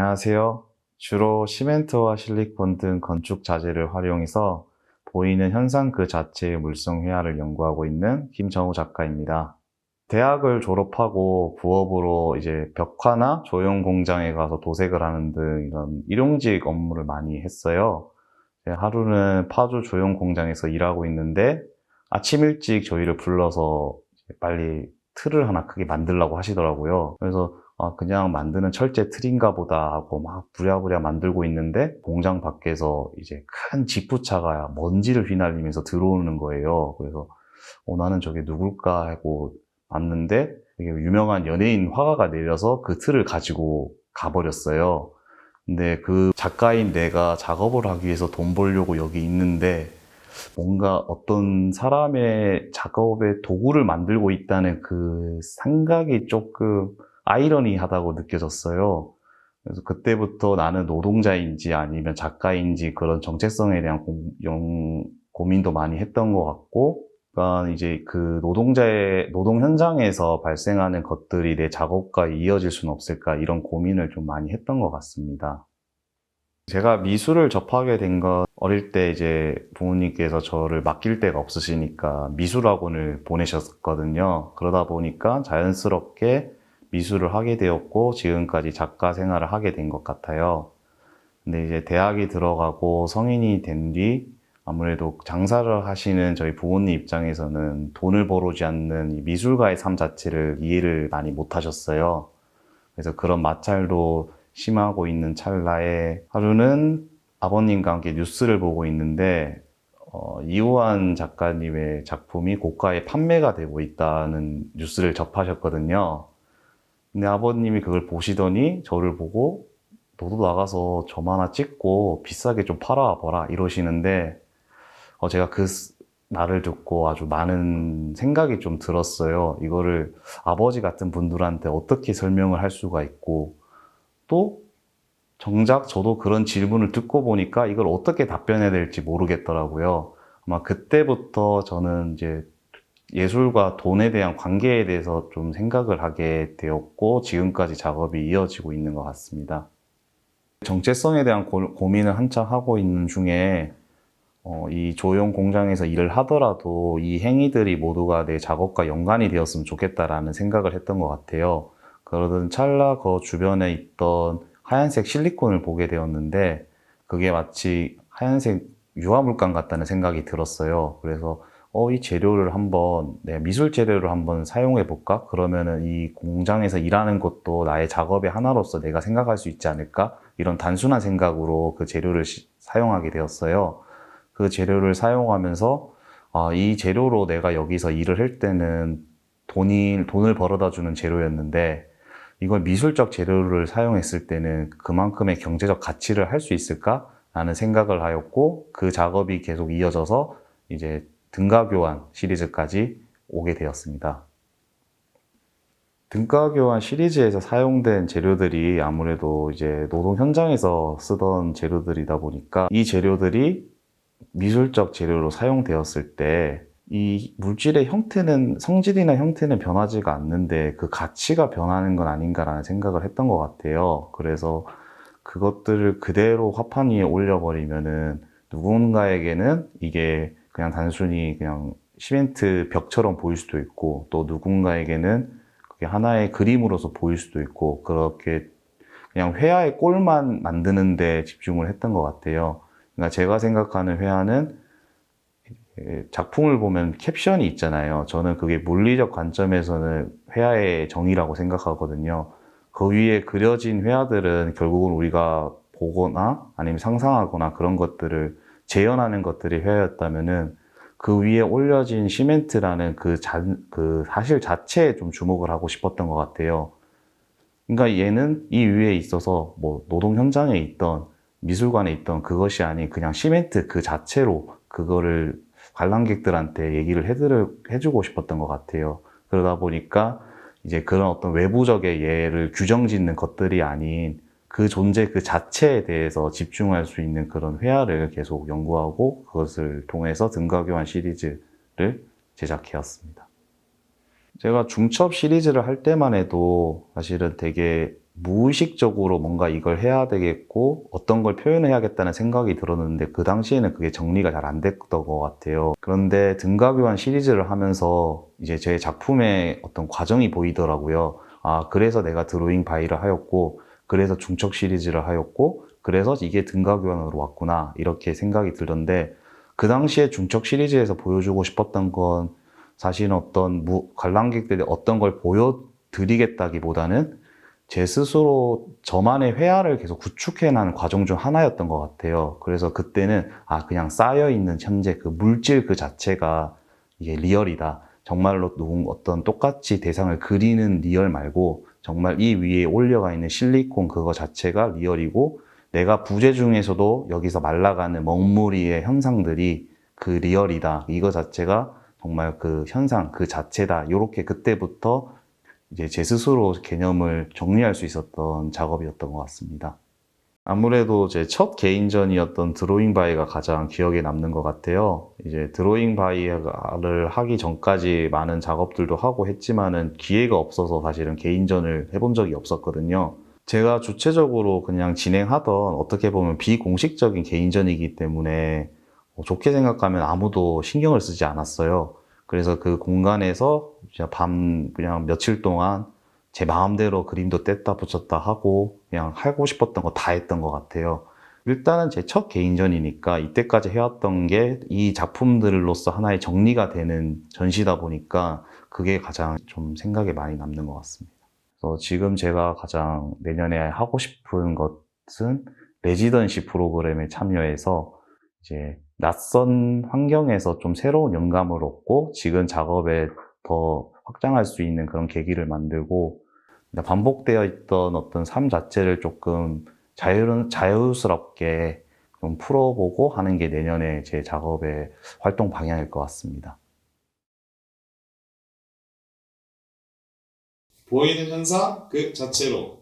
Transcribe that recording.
안녕하세요. 주로 시멘트와 실리콘 등 건축 자재를 활용해서 보이는 현상 그 자체의 물성 회화를 연구하고 있는 김정우 작가입니다. 대학을 졸업하고 부업으로 이제 벽화나 조형 공장에 가서 도색을 하는 등 이런 일용직 업무를 많이 했어요. 하루는 파주 조형 공장에서 일하고 있는데 아침 일찍 저희를 불러서 빨리 틀을 하나 크게 만들라고 하시더라고요. 그래서 아, 그냥 만드는 철제 틀인가 보다 하고 막 부랴부랴 만들고 있는데 공장 밖에서 이제 큰 지프차가 먼지를 휘날리면서 들어오는 거예요. 그래서 어, 나는 저게 누굴까 하고 봤는데 이게 유명한 연예인 화가가 내려서 그 틀을 가지고 가버렸어요. 근데 그 작가인 내가 작업을 하기 위해서 돈 벌려고 여기 있는데 뭔가 어떤 사람의 작업의 도구를 만들고 있다는 그 생각이 조금 아이러니하다고 느껴졌어요. 그래서 그때부터 나는 노동자인지 아니면 작가인지 그런 정체성에 대한 고, 영, 고민도 많이 했던 것 같고, 그러니까 이제 그 노동자의 노동 현장에서 발생하는 것들이 내 작업과 이어질 수는 없을까 이런 고민을 좀 많이 했던 것 같습니다. 제가 미술을 접하게 된 건 어릴 때 이제 부모님께서 저를 맡길 데가 없으시니까 미술학원을 보내셨거든요. 그러다 보니까 자연스럽게 미술을 하게 되었고 지금까지 작가 생활을 하게 된 것 같아요. 근데 이제 대학이 들어가고 성인이 된 뒤 아무래도 장사를 하시는 저희 부모님 입장에서는 돈을 벌어오지 않는 이 미술가의 삶 자체를 이해를 많이 못 하셨어요. 그래서 그런 마찰도 심하고 있는 찰나에 하루는 아버님과 함께 뉴스를 보고 있는데 어, 이호환 작가님의 작품이 고가에 판매가 되고 있다는 뉴스를 접하셨거든요. 근데 아버님이 그걸 보시더니 저를 보고 너도 나가서 점 하나 찍고 비싸게 좀 팔아봐라 이러시는데 어, 제가 그 말을 듣고 아주 많은 생각이 좀 들었어요. 이거를 아버지 같은 분들한테 어떻게 설명을 할 수가 있고 또 정작 저도 그런 질문을 듣고 보니까 이걸 어떻게 답변해야 될지 모르겠더라고요. 아마 그때부터 저는 이제 예술과 돈에 대한 관계에 대해서 좀 생각을 하게 되었고 지금까지 작업이 이어지고 있는 것 같습니다. 정체성에 대한 고, 고민을 한참 하고 있는 중에 어, 이 조형 공장에서 일을 하더라도 이 행위들이 모두가 내 작업과 연관이 되었으면 좋겠다라는 생각을 했던 것 같아요. 그러던 찰나 그 주변에 있던 하얀색 실리콘을 보게 되었는데 그게 마치 하얀색 유화물감 같다는 생각이 들었어요. 그래서 어, 이 재료를 한번, 네, 미술 재료를 한번 사용해 볼까? 그러면은 이 공장에서 일하는 것도 나의 작업의 하나로서 내가 생각할 수 있지 않을까? 이런 단순한 생각으로 그 재료를 시, 사용하게 되었어요. 그 재료를 사용하면서 아, 이 재료로 내가 여기서 일을 할 때는 돈이, 돈을 벌어다 주는 재료였는데 이걸 미술적 재료를 사용했을 때는 그만큼의 경제적 가치를 할 수 있을까? 라는 생각을 하였고 그 작업이 계속 이어져서 이제 등가 교환 시리즈까지 오게 되었습니다. 등가 교환 시리즈에서 사용된 재료들이 아무래도 이제 노동 현장에서 쓰던 재료들이다 보니까 이 재료들이 미술적 재료로 사용되었을 때 이 물질의 형태는 성질이나 형태는 변하지가 않는데 그 가치가 변하는 건 아닌가라는 생각을 했던 것 같아요. 그래서 그것들을 그대로 화판 위에 올려버리면은 누군가에게는 이게 그냥 단순히 그냥 시멘트 벽처럼 보일 수도 있고 또 누군가에게는 그게 하나의 그림으로서 보일 수도 있고 그렇게 그냥 회화의 꼴만 만드는 데 집중을 했던 것 같아요. 그러니까 제가 생각하는 회화는 작품을 보면 캡션이 있잖아요. 저는 그게 물리적 관점에서는 회화의 정의라고 생각하거든요. 그 위에 그려진 회화들은 결국은 우리가 보거나 아니면 상상하거나 그런 것들을 재현하는 것들이 회화였다면은 그 위에 올려진 시멘트라는 그, 자, 그 사실 자체에 좀 주목을 하고 싶었던 것 같아요. 그러니까 얘는 이 위에 있어서 뭐 노동 현장에 있던 미술관에 있던 그것이 아닌 그냥 시멘트 그 자체로 그거를 관람객들한테 얘기를 해드려, 해주고 싶었던 것 같아요. 그러다 보니까 이제 그런 어떤 외부적의 예를 규정 짓는 것들이 아닌 그 존재 그 자체에 대해서 집중할 수 있는 그런 회화를 계속 연구하고 그것을 통해서 등가교환 시리즈를 제작해왔습니다. 제가 중첩 시리즈를 할 때만 해도 사실은 되게 무의식적으로 뭔가 이걸 해야 되겠고 어떤 걸 표현해야겠다는 생각이 들었는데 그 당시에는 그게 정리가 잘 안 됐던 것 같아요. 그런데 등가교환 시리즈를 하면서 이제 제 작품의 어떤 과정이 보이더라고요. 아, 그래서 내가 드로잉 바이를 하였고, 그래서 중첩 시리즈를 하였고, 그래서 이게 등가교환으로 왔구나. 이렇게 생각이 들던데, 그 당시에 중첩 시리즈에서 보여주고 싶었던 건 사실은 어떤 무, 관람객들이 어떤 걸 보여드리겠다기보다는 제 스스로 저만의 회화를 계속 구축해 나가는 과정 중 하나였던 것 같아요. 그래서 그때는 아, 그냥 쌓여 있는 현재 그 물질 그 자체가 이게 리얼이다. 정말로 누군 어떤 똑같이 대상을 그리는 리얼 말고 정말 이 위에 올려가 있는 실리콘 그거 자체가 리얼이고 내가 부재 중에서도 여기서 말라가는 먹무리의 현상들이 그 리얼이다. 이거 자체가 정말 그 현상 그 자체다. 이렇게 그때부터 이제 제 스스로 개념을 정리할 수 있었던 작업이었던 것 같습니다. 아무래도 제 첫 개인전이었던 드로잉 바이가 가장 기억에 남는 것 같아요. 이제 드로잉 바이를 하기 전까지 많은 작업들도 하고 했지만은 기회가 없어서 사실은 개인전을 해본 적이 없었거든요. 제가 주체적으로 그냥 진행하던 어떻게 보면 비공식적인 개인전이기 때문에 뭐 좋게 생각하면 아무도 신경을 쓰지 않았어요. 그래서 그 공간에서 밤 그냥 며칠 동안 제 마음대로 그림도 뗐다 붙였다 하고 그냥 하고 싶었던 거 다 했던 것 같아요. 일단은 제 첫 개인전이니까 이때까지 해왔던 게 이 작품들로서 하나의 정리가 되는 전시다 보니까 그게 가장 좀 생각에 많이 남는 것 같습니다. 그래서 지금 제가 가장 내년에 하고 싶은 것은 레지던시 프로그램에 참여해서 이제 낯선 환경에서 좀 새로운 영감을 얻고 지금 작업에 더 확장할 수 있는 그런 계기를 만들고 반복되어 있던 어떤 삶 자체를 조금 자유, 자유스럽게 좀 풀어보고 하는 게 내년에 제 작업의 활동 방향일 것 같습니다. 보이는 현상 그 자체로